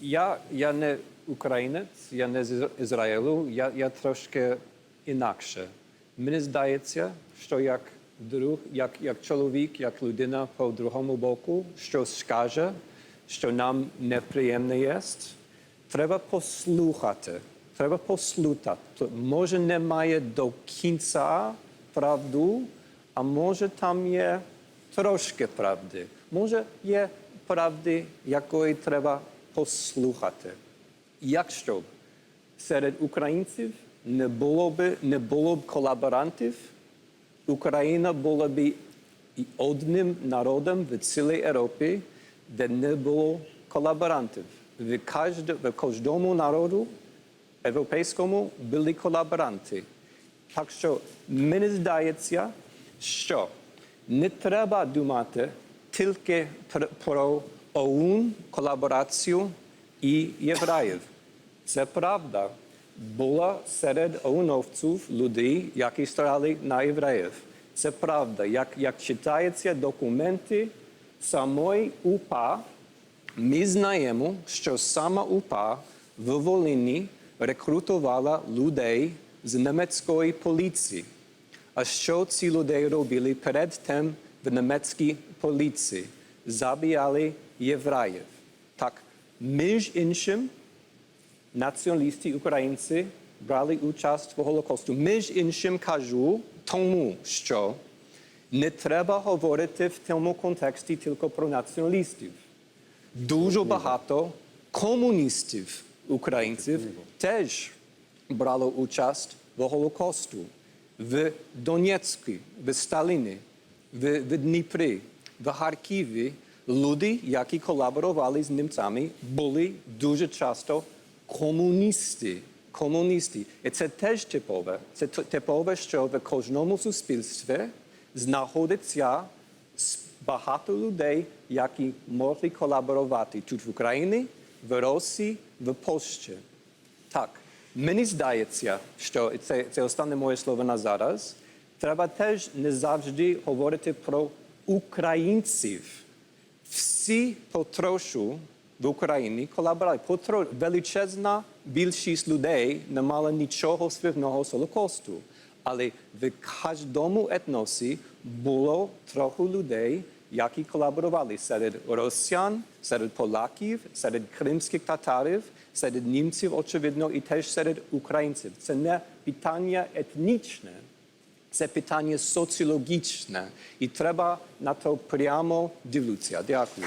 Ja, ja не українець, я не з Ізраїлю, я, я трошки інакше. Мені здається, що як друг, як, як чоловік, як людина по другому боку, щось скаже, що нам неприємне є, треба послухати. Треба послухати. Може, немає до кінця правду, а може там є трошки правди. Може, є правди, якої треба послухати. Якщо б серед українців не було б, не було б колаборантів, Україна була б одним народом в цілій Європі, де не було колаборантів. В, кожд, в кожному народу європейському були колаборанти. Так що мені здається, що не треба думати тільки пр- про ОУН, колаборацію і євреїв. Це правда. Було серед ОУНовців людей, які стояли на євреїв. Це правда. Як, як читаються документи самої УПА, ми знаємо, що сама УПА в Волині рекрутувала людей з німецької поліції. А що ці люди робили перед тим в німецькій поліції? Забіяли євреїв. Так, між іншим, націоналісти українці брали участь в Голокосту. Між іншим кажу тому, що не треба говорити в цьому контексті тільки про націоналістів. Дуже багато комуністів українців теж брало участь в Голокосту в Донецьку, в Сталіні, в, в Дніпрі, в Харкові. Люди, які колаборували з німцями, були дуже часто комуністи. Комуністи. І це теж типове. Це типове, що в кожному суспільстві знаходиться багато людей, які можуть колаборувати тут в Україні, в Росії, в Польщі. Так, мені здається, що це, це останнє моє слово на зараз. Треба теж не завжди говорити про українців. Всі потрошу в Україні колаборували. Потро... Величезна більшість людей не мала нічого спільного з Холокосту. Але в кожному етносі було трохи людей, які колаборували серед росіян, серед поляків, серед кримських татарів, серед німців, очевидно, і теж серед українців. Це не питання етнічне, це питання соціологічне, і треба на то прямо дивитися. Дякую.